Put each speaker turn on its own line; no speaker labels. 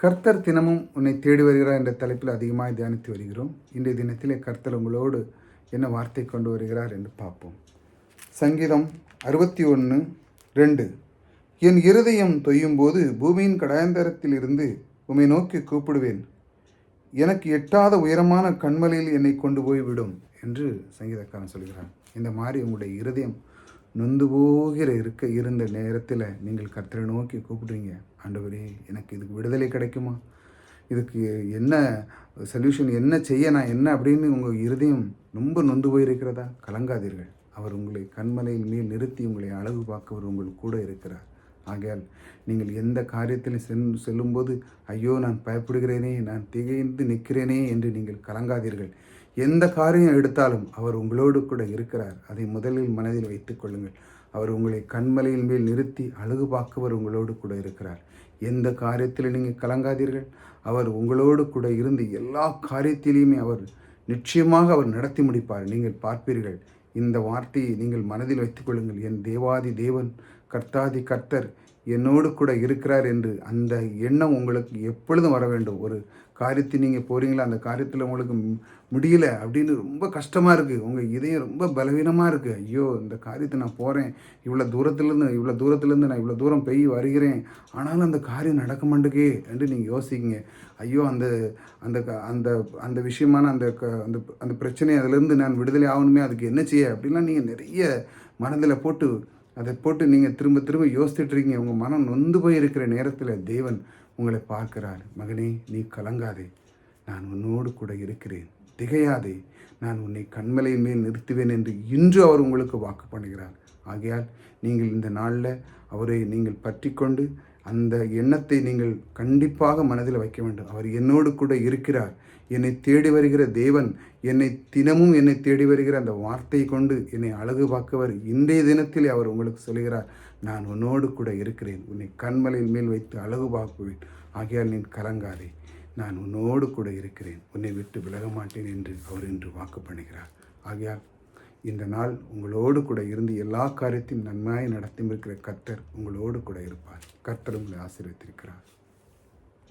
கர்த்தர் தினமும் உன்னை தேடி வருகிறார் என்ற தலைப்பில் அதிகமாக தியானித்து வருகிறோம். இன்றைய தினத்திலே கர்த்தர் உங்களோடு என்ன வார்த்தை கொண்டு வருகிறார் என்று பார்ப்போம். சங்கீதம் அறுபத்தி ஒன்று ரெண்டு. என் இருதயம் தொய்யும் போது பூமியின் கடாயந்தரத்தில் இருந்து உம்மை நோக்கி கூப்பிடுவேன். எனக்கு எட்டாத உயரமான கண்மலையில் என்னை கொண்டு போய் விடும் என்று சங்கீதக்காரன் சொல்கிறான். இந்த மாதிரி உங்களுடைய இருதயம் நொந்து போகிற இருக்க இருந்த நேரத்தில் நீங்கள் கர்த்தரை நோக்கி கூப்பிடுறீங்க. ஆண்டவரே எனக்கு இதுக்கு விடுதலை கிடைக்குமா? இதுக்கு என்ன சொல்யூஷன் என்ன செய்ய நான் என்ன அப்படின்னு உங்கள் இருதயம் ரொம்ப நொந்து போயிருக்கிறதா? கலங்காதீர்கள். அவர் உங்களை கண்மலையில் மேல் நிறுத்தி உங்களை அழகு பார்க்கவர் உங்கள் கூட இருக்கிறார். ஆகையால் நீங்கள் எந்த காரியத்திலும் செல் செல்லும்போது ஐயோ நான் பயப்படுகிறேனே நான் திகைந்து நிற்கிறேனே என்று நீங்கள் கலங்காதீர்கள். எந்த காரியம் எடுத்தாலும் அவர் உங்களோடு கூட இருக்கிறார். அதை முதலில் மனதில் வைத்துக் கொள்ளுங்கள். அவர் உங்களை கண்மலையின் மேல் நிறுத்தி அழகு பார்க்கவர் உங்களோடு கூட இருக்கிறார். எந்த காரியத்தில் நீங்கள் கலங்காதீர்கள். அவர் உங்களோடு கூட இருந்து எல்லா காரியத்திலையுமே அவர் நிச்சயமாக அவர் நடத்தி முடிப்பார். நீங்கள் பார்ப்பீர்கள். இந்த வார்த்தையை நீங்கள் மனதில் வைத்துக் கொள்ளுங்கள். என் தேவாதி தேவன் கர்த்தாதி கர்த்தர் என்னோடு கூட இருக்கிறார் என்று அந்த எண்ணம் உங்களுக்கு எப்பொழுதும் வர வேண்டும். ஒரு காரியத்தை நீங்கள் போகிறீங்களா அந்த காரியத்தில் உங்களுக்கு முடியல அப்படின்னு ரொம்ப கஷ்டமாக இருக்குது உங்கள் இதயம் ரொம்ப பலவீனமாக இருக்குது ஐயோ இந்த காரியத்தை நான் போகிறேன் இவ்வளோ தூரத்துலேருந்து இவ்வளோ தூரத்துலேருந்து நான் இவ்வளோ தூரம் பெய் வருகிறேன். ஆனாலும் அந்த காரியம் நடக்க மாட்டேங்கே என்று நீங்கள் யோசிக்கிங்க ஐயோ அந்த அந்த க- அந்த அந்த விஷயமான அந்த க- அந்த அந்த பிரச்சனை அதுலேருந்து நான் விடுதலை ஆகணுமே அதுக்கு என்ன செய்ய? அப்படின்லாம் நீங்கள் நிறைய மனதில் போட்டு அதை போட்டு நீங்கள் திரும்ப திரும்ப யோசிச்சுட்டு இருக்கீங்க. உங்கள் மனம் நொந்து போய் இருக்கிற நேரத்தில் தேவன் உங்களை பார்க்கிறார். மகனே நீ கலங்காதே. நான் உன்னோடு கூட இருக்கிறேன். திகையாதே. நான் உன்னை கண்மலையின் மேல் நிறுத்துவேன் என்று இன்று அவர் உங்களுக்கு வாக்கு பண்ணுகிறார். ஆகையால் நீங்கள் இந்த நாளில் அவரை நீங்கள் பற்றி கொண்டு அந்த எண்ணத்தை நீங்கள் கண்டிப்பாக மனதில் வைக்க வேண்டும். அவர் என்னோடு கூட இருக்கிறார். என்னை தேடி வருகிற தேவன் என்னை தினமும் என்னை தேடி வருகிற அந்த வார்த்தை கொண்டு என்னை அழகு பார்க்கவர் இன்றைய தினத்தில் அவர் உங்களுக்கு சொல்கிறார் நான் உன்னோடு கூட இருக்கிறேன். உன்னை கண்மலையின் மேல் வைத்து அழகு பார்க்குவேன் ஆகையால் நீ கலங்காதே. நான் உன்னோடு கூட இருக்கிறேன். உன்னை விட்டு விலக மாட்டேன் என்று அவர் இன்று வாக்கு பண்ணுகிறார். ஆகையால் இந்த நாள் உங்களோடு கூட இருந்து எல்லா காரியத்தையும் நன்மையாக நடத்தி இருக்கிற கர்த்தர் உங்களோடு கூட இருப்பார். கர்த்தர் உங்களை ஆசீர்வித்திருக்கிறார்